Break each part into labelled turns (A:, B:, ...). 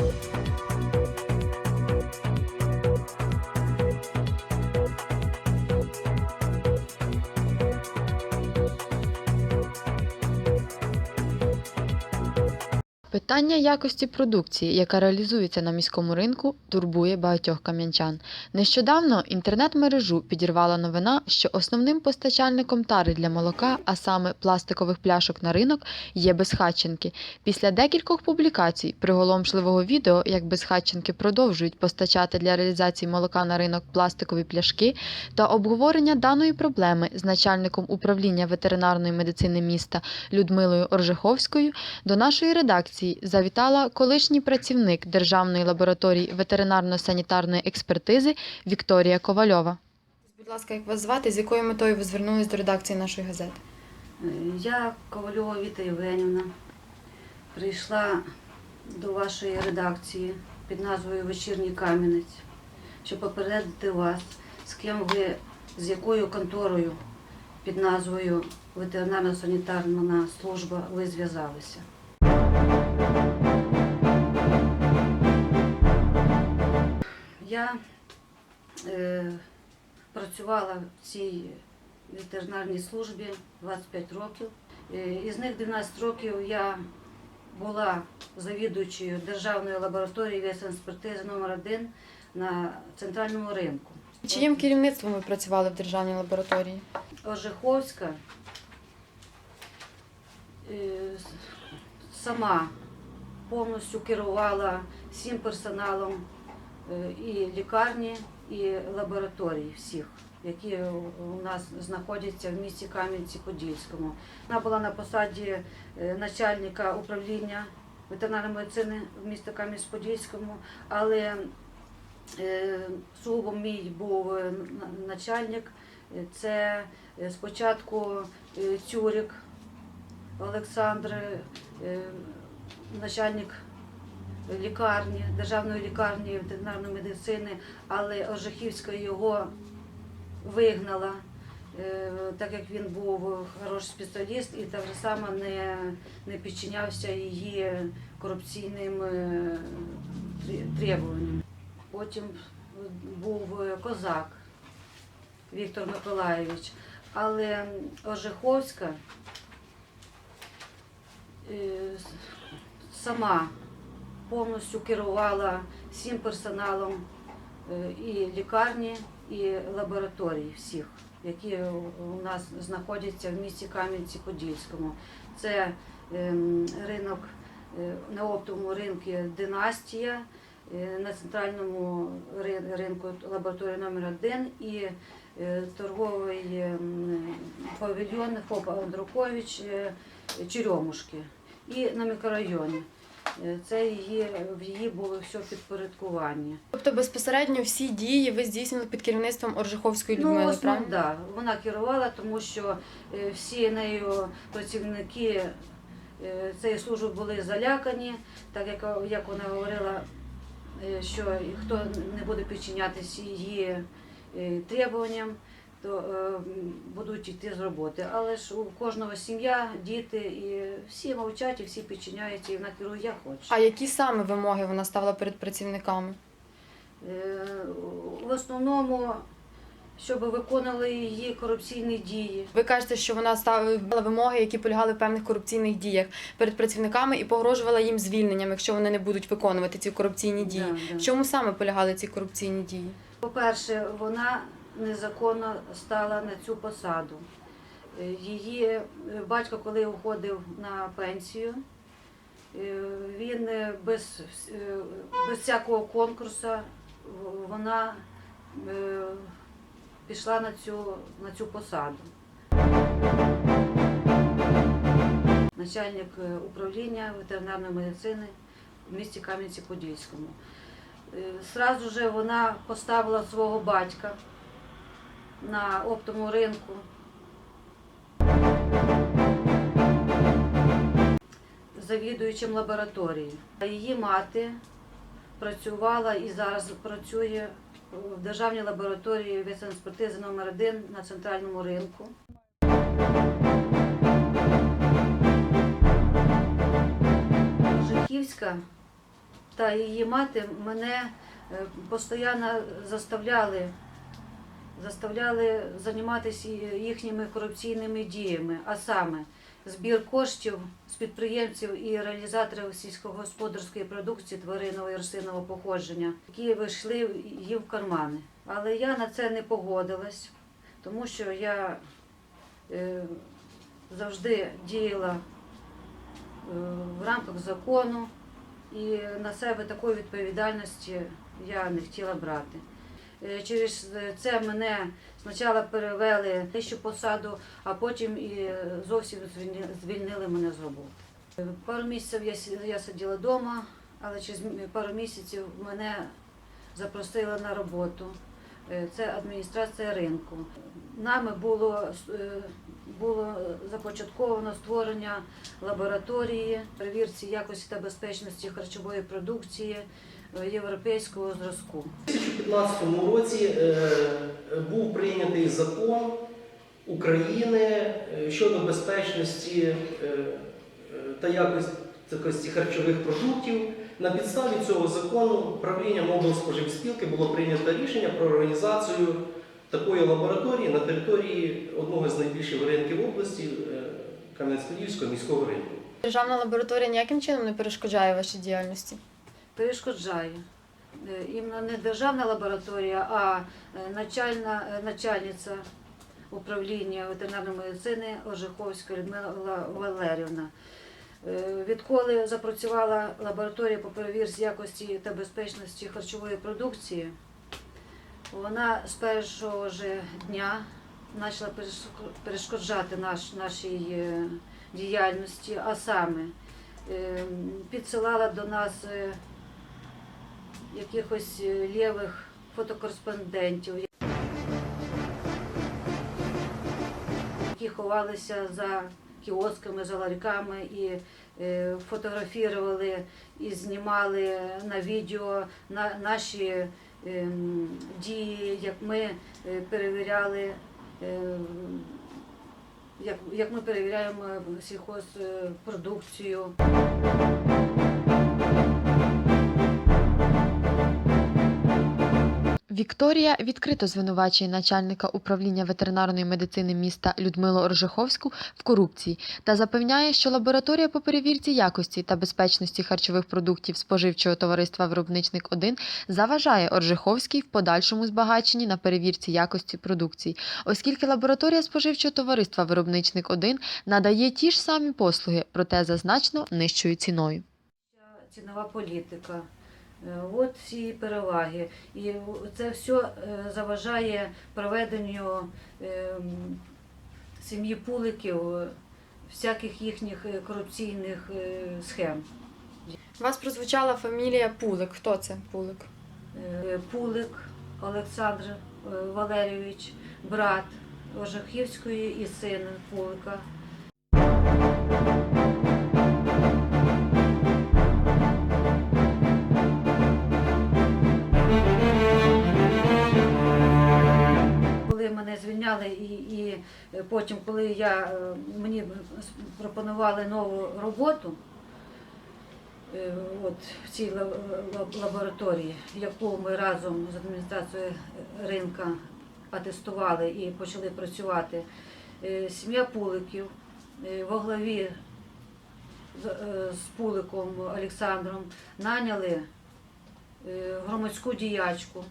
A: Thank you. Питання якості продукції, яка реалізується на міському ринку, турбує багатьох кам'янчан. Нещодавно інтернет-мережу підірвала новина, що основним постачальником тари для молока, а саме пластикових пляшок на ринок, є безхатченки. Після декількох публікацій приголомшливого відео, як безхатченки продовжують постачати для реалізації молока на ринок пластикові пляшки, та обговорення даної проблеми з начальником управління ветеринарної медицини міста Людмилою Оржеховською до нашої редакції завітала колишній працівник Державної лабораторії ветеринарно-санітарної експертизи Вікторія Ковальова. Будь ласка, як вас звати, з якою метою ви звернулись до редакції нашої газети?
B: Я Ковальова Віта Євгенівна прийшла до вашої редакції під назвою Вечірній Кам'янець, щоб попередити вас, з ким ви, з якою конторою під назвою Ветеринарно-санітарна служба ви зв'язалися. Я е, працювала в цій ветеринарній службі 25 років. Е, Із них 12 років я була завідуючою Державної лабораторії весенспертизи номер 1 на центральному ринку.
A: Чиїм керівництвом ви працювали в державній лабораторії?
B: Ожеховська е, сама повністю керувала всім персоналом е, і лікарні, і лабораторій всіх, які у нас знаходяться в місті Кам'янці-Подільському. Вона була на посаді е, начальника управління ветеринарної медицини в місті Кам'янці-Подільському, але е, сугубо мій був начальник. Це спочатку Тюрик Олександр, начальник лікарні, державної лікарні ветеринарної медицини, але Ожехівська його вигнала, е, так як він був хороший спеціаліст і так само не, не підчинявся її корупційним е, требуванням. Потім був козак Віктор Миколаєвич, але Ожеховська е, сама повністю керувала всім персоналом е, і лікарні, і лабораторій всіх, які у нас знаходяться в місті Кам'янці-Подільському. Це ем, ринок е, на оптовому ринку Династія, е, на центральному ринку лабораторія номер 1 і торговий ем, павільйон ФОП Андрукович Черемушки. І на мікрорайоні. Е, Це її, в її було все підпорядкування.
A: Тобто безпосередньо всі дії ви здійснили під керівництвом Оржиховської
B: Ну,
A: Людмили,
B: основ,
A: правильно?
B: да, вона керувала, тому що е, всі нею працівники е, цієї служби були залякані, так як, як вона говорила, що хто не буде підчинятися її требуванням, то е, будуть йти з роботи. Але ж у кожного сім'я, діти, і всі мовчать, і всі підчиняються, і вона керує як хоче.
A: А які саме вимоги вона ставила перед працівниками?
B: Е, В основному, щоб виконували її корупційні дії.
A: Ви кажете, що вона ставила вимоги, які полягали в певних корупційних діях перед працівниками і погрожувала їм звільненням, якщо вони не будуть виконувати ці корупційні дії.
B: Да, да.
A: В чому саме полягали ці корупційні дії?
B: По-перше, вона незаконно стала на цю посаду. Е, Її е, батько, коли уходив на пенсію, е, він без, без всякого конкурсу вона пішла на цю, на цю посаду. Начальник управління ветеринарної медицини в місті Кам'янці-Подільському. Сразу же вона поставила свого батька на оптовому ринку. Завідуючим лабораторії. Її мати працювала і зараз працює в державній лабораторії ветеринарної номер 1 на центральному ринку. Жихівська та її мати мене е, постійно заставляли, заставляли займатися їхніми корупційними діями, а саме збір коштів з підприємців і реалізаторів сільськогосподарської продукції тваринного і рослинного походження, які вийшли їм в кармани. Але я на це не погодилась, тому що я е, завжди діяла е, в рамках закону і на себе такої відповідальності я не хотіла брати. Е, Через це мене спочатку перевели на тисячу посаду, а потім і зовсім звільни- звільнили мене з роботи. Е, Пару місяців я, я сиділа вдома, але через пару місяців мене запросили на роботу. Е, Це адміністрація ринку. Нами було, е, було започатковано створення лабораторії перевірці якості та безпечності харчової продукції е, європейського зразку.
C: У 2015 році е, був прийнятий закон України е, щодо безпечності е, е, та якості харчових продуктів. На підставі цього закону правлінням облспоживспілки було прийнято рішення про організацію такої лабораторії на території одного з найбільших ринків області е, Кам'янець-Подільського міського ринку.
D: Державна лабораторія ніяким чином не перешкоджає вашій діяльності.
B: Перешкоджає. Е, Іменно не державна лабораторія, а е, начальна, е, начальниця управління ветеринарної медицини Ожиховська Людмила Валерівна. Відколи запрацювала лабораторія по перевірці якості та безпечності харчової продукції, вона з першого ж дня почала перешкоджати наш, нашій діяльності, а саме е, підсилала до нас якихось е, лівих фотокореспондентів, які ховалися за кіосками, за ларьками і е, фотографували і знімали на відео на, наші ем, дії, як ми е, перевіряли. е, Як, як ми перевіряємо сільхозпродукцію.
A: Вікторія відкрито звинувачує начальника управління ветеринарної медицини міста Людмилу Рожиховську в корупції та запевняє, що лабораторія по перевірці якості та безпечності харчових продуктів споживчого товариства Виробничник 1 заважає Оржиховській в подальшому збагаченні на перевірці якості продукції, оскільки лабораторія споживчого товариства Виробничник 1 надає ті ж самі послуги, проте за значно нижчою ціною.
B: цінова політика. Е, От ці переваги. І це все е, заважає проведенню е, сім'ї пуликів, всяких їхніх корупційних схем.
D: У вас прозвучала фамілія Пулик. Хто це Пулик?
B: Пулик Олександр Валерійович, брат Ожахівської і син Пулика. Звільняли, і, і потім, коли я, е, мені пропонували нову роботу, е, от, в цій ла- ла- лабораторії, яку ми разом з адміністрацією ринка атестували і почали працювати, е, сім'я Пуликів е, во главі з, е, Пуликом Олександром наняли е, громадську діячку,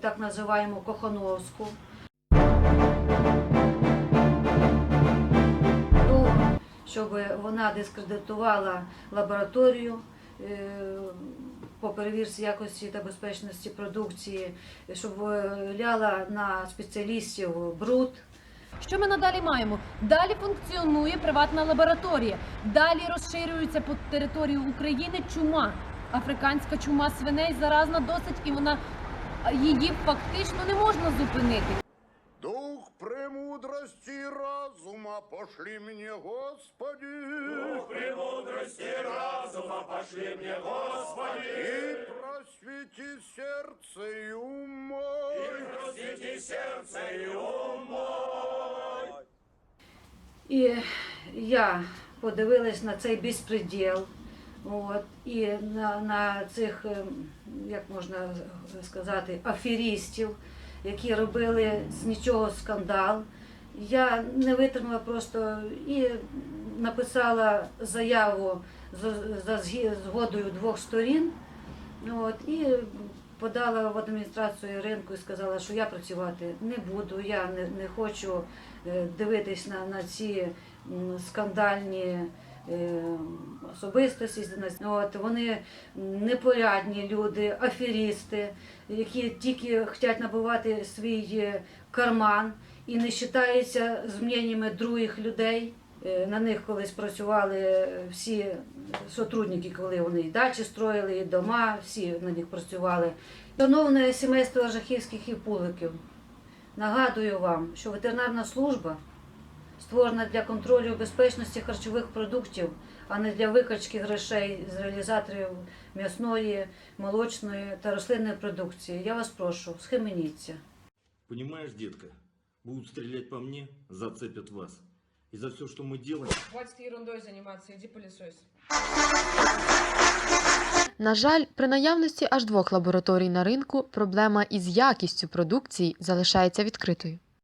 B: так називаємо Кохановську. Щоб вона дискредитувала лабораторію е, по перевірці якості та безпечності продукції, щоб ляла на спеціалістів бруд.
E: Що ми надалі маємо? Далі функціонує приватна лабораторія. Далі розширюється по території України чума. Африканська чума свиней заразна досить, і вона її фактично не можна зупинити.
F: Дух премудрости и разума пошли мне, Господи. Дух премудрости и разума пошли мне, Господи. И просвети сердце и ум мой. И просвети сердце и ум мой.
B: І я подивилась на цей безпреділ, От, і на, на цих, ем, як можна сказати, аферістів, які робили з нічого скандал. Я не витримала просто і написала заяву за, згодою двох сторін. От, і подала в адміністрацію ринку і сказала, що я працювати не буду, я не, не хочу е, дивитись на, на ці скандальні особистості. От, вони непорядні люди, аферісти, які тільки хочуть набувати свій е, карман і не вважаються з мненнями других людей. Е, На них колись працювали всі сотрудники, коли вони і дачі строїли, і дома, всі на них працювали. Шановне сімейство Жахівських і Пуликів, нагадую вам, що ветеринарна служба створена для контролю безпечності харчових продуктів, а не для викачки грошей з реалізаторів м'ясної, молочної та рослинної продукції. Я вас прошу, схаменіться.
G: Понимаешь, детка, будут стрелять по мне, зацепят вас. И за все, что мы делаем,
H: Хватит ерундой заниматься, иди пылесось.
A: На жаль, при наявності аж двох лабораторій на ринку проблема із якістю продукції залишається відкритою.